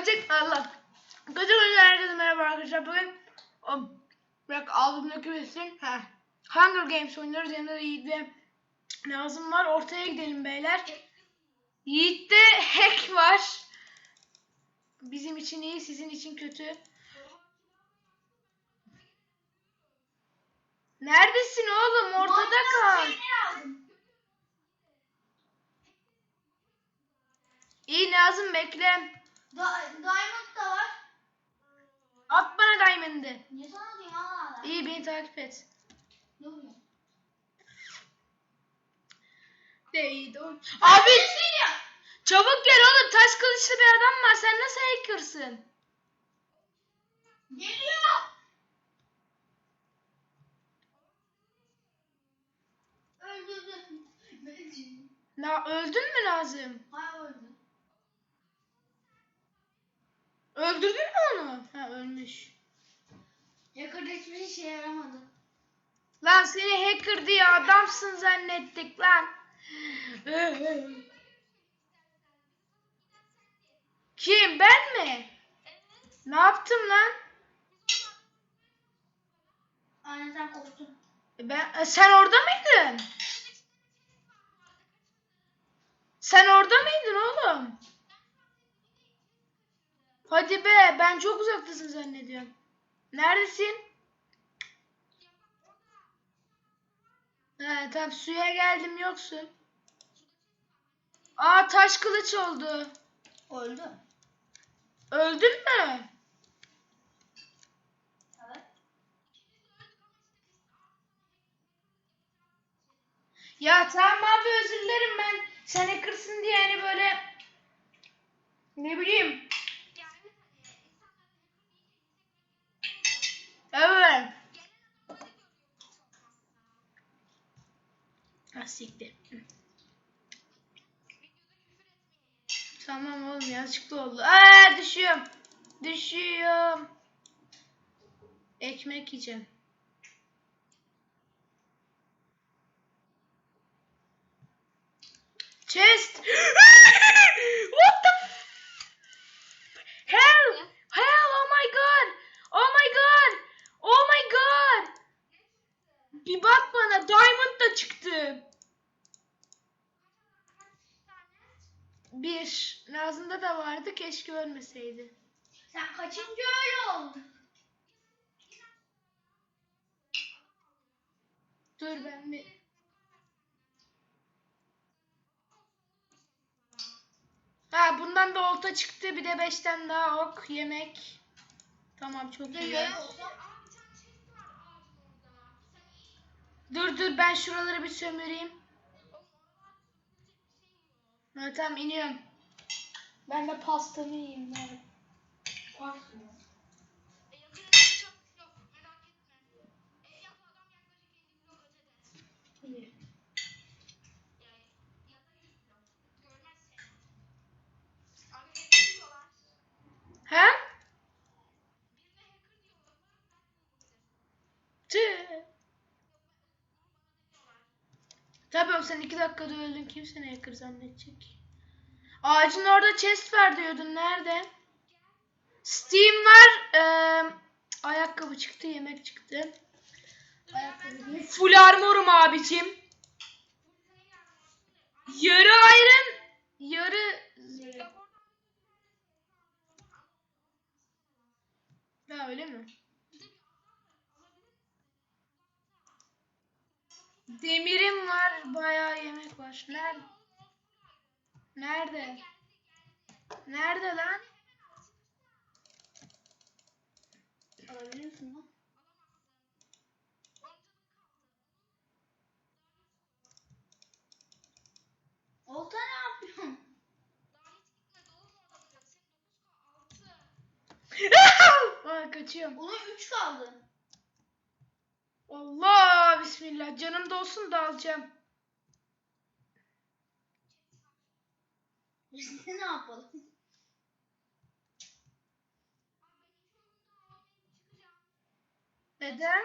Kaçık Allah. Kaçık oyuncu herkese merhaba arkadaşlar. Bugün o bırak ağzımdaki besin. Ha. Hunger Games oynuyoruz. Yanında da Yiğit ve Nazım var. Ortaya gidelim beyler. Yiğit'te hack var. Bizim için iyi, sizin için kötü. Neredesin oğlum? Ortada kal. İyi Nazım bekle. Da Diamond da var. At bana diamond'ı. Niye sana diyeyim Allah Allah. İyi beni takip et. Ne oluyor? Abi Geliyor. çabuk gel oğlum taş kılıçlı bir adam var sen nasıl hackersın? Geliyor. Öldürdüm. Na öldün mü Nazım? Hayır öldü. Öldürdün mü onu? Ha ölmüş. Yakında hiçbir işe yaramadı. Lan seni hacker diye adamsın zannettik lan. Kim ben mi? Ne yaptım lan? Aynen sen korktun. Ben e, sen orada mıydın? Sen orada mıydın oğlum? Hadi be ben çok uzaktasın zannediyorum. Neredesin? He tamam suya geldim yoksun. Aa taş kılıç oldu. Öldü. Öldün mü? Evet. Ya tamam abi özür dilerim ben sen hackersın diye hani böyle ne bileyim. Evet. Ha siktir. Tamam oğlum yanlışlıkla oldu. Aa düşüyorum. Düşüyorum. Ekmek yiyeceğim. Chest. what the hell? Hell! Oh my god! Oh my god! Oh my god! Bir bak bana diamond da çıktı. Bir. Nazım'da da vardı keşke ölmeseydi. Sen kaçıncı öyle oldun? Dur ben bir. Ha bundan da olta çıktı bir de beşten daha ok yemek. Tamam çok iyi. Dur dur ben şuraları bir sömüreyim. Ha, tamam iniyorum. Ben de pastamı yiyeyim bari. İyi. Oğlum sen iki dakikada öldün. Kim seni hacker zannedecek? Ağacın orada chest var diyordun. Nerede? Steam var. Eee, ayakkabı çıktı. Yemek çıktı. Ayakkabı. Full armorum abicim. Yarı iron. Yarı... Ha öyle mi? Demirim var, bayağı yemek var. Nerede? Nerede? Nerede lan? Alabiliyorsun lan. Olta ne yapıyorsun? Aa, kaçıyorum. Onun 3 kaldı. Allah Bismillah. Canım da olsun da alacağım. Biz ne yapalım? Neden?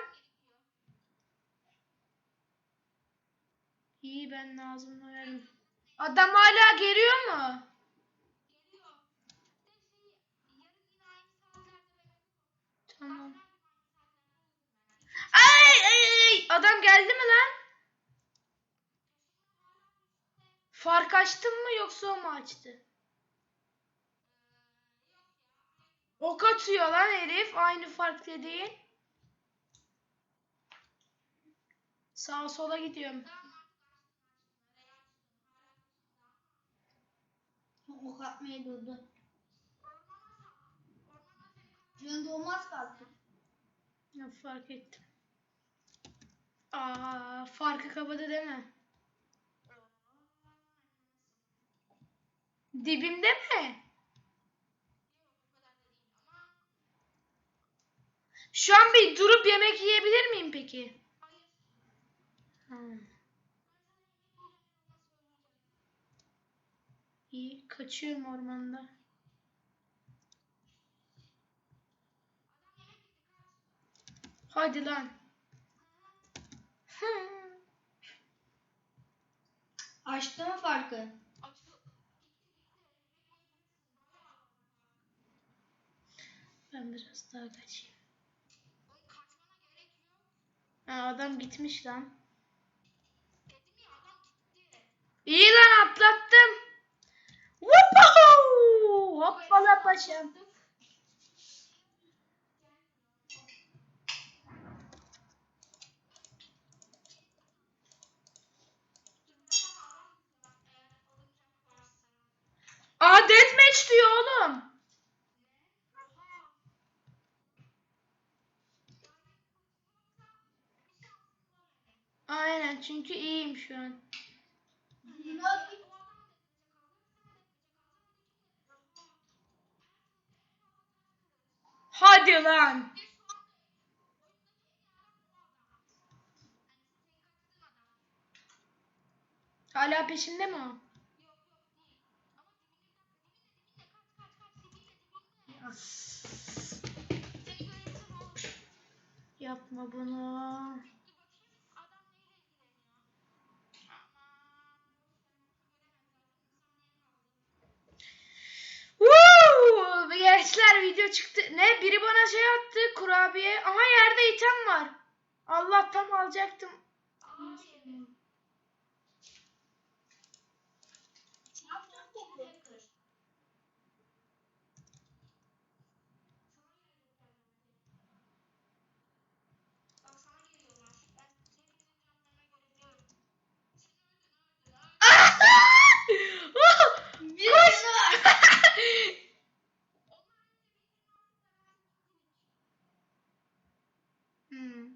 İyi ben Nazım'la verdim. Adam hala geliyor mu? Tamam adam geldi mi lan? Fark açtın mı yoksa o mu açtı? Ok atıyor lan herif. Aynı farkta değil. Sağa sola gidiyorum. Ok atmaya durdu. Cönde olmaz kalktı. Ya fark ettim. Aa, farkı kapadı değil mi? Dibimde mi? Şu an bir durup yemek yiyebilir miyim peki? Ha. İyi, kaçıyorum ormanda. Hadi lan. Açtı mı farkı? Ben biraz daha kaçayım. Ha, adam gitmiş lan. İyi lan atlattım. Woohoo! Hoppala paşam. Aa deathmatch diyor oğlum. Aynen çünkü iyiyim şu an. Hadi lan. Hala peşinde mi o? Yapma bunu. Woo! Gençler video çıktı. Ne? Biri bana şey attı kurabiye. Aha yerde item var. Allah tam alacaktım. Bir canı var. Hmm.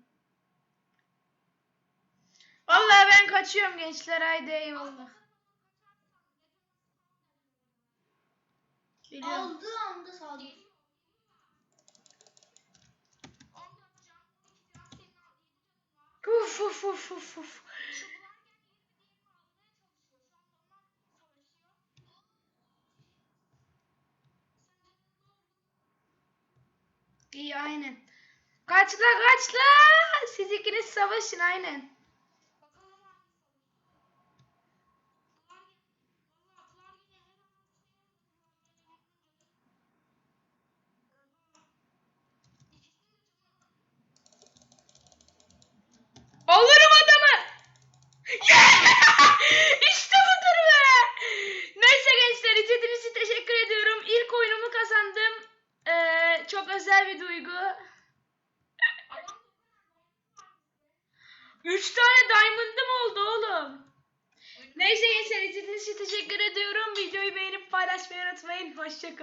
Vallahi ben kaçıyorum gençler. Haydi eyvallah. Geliyorum. Aldığı anda saldı. Uf uf uf uf uf. İyi aynen. Kaçla kaçla. Siz ikiniz savaşın aynen. Alırım adamı. işte budur be. Neyse gençler izlediğiniz için teşekkür ediyorum. İlk oyunumu kazandım. Ee, çok özel bir duygu. Üç tane diamond'ım oldu oğlum. Neyse gençler için teşekkür ediyorum. Videoyu beğenip paylaşmayı unutmayın. Hoşçakalın.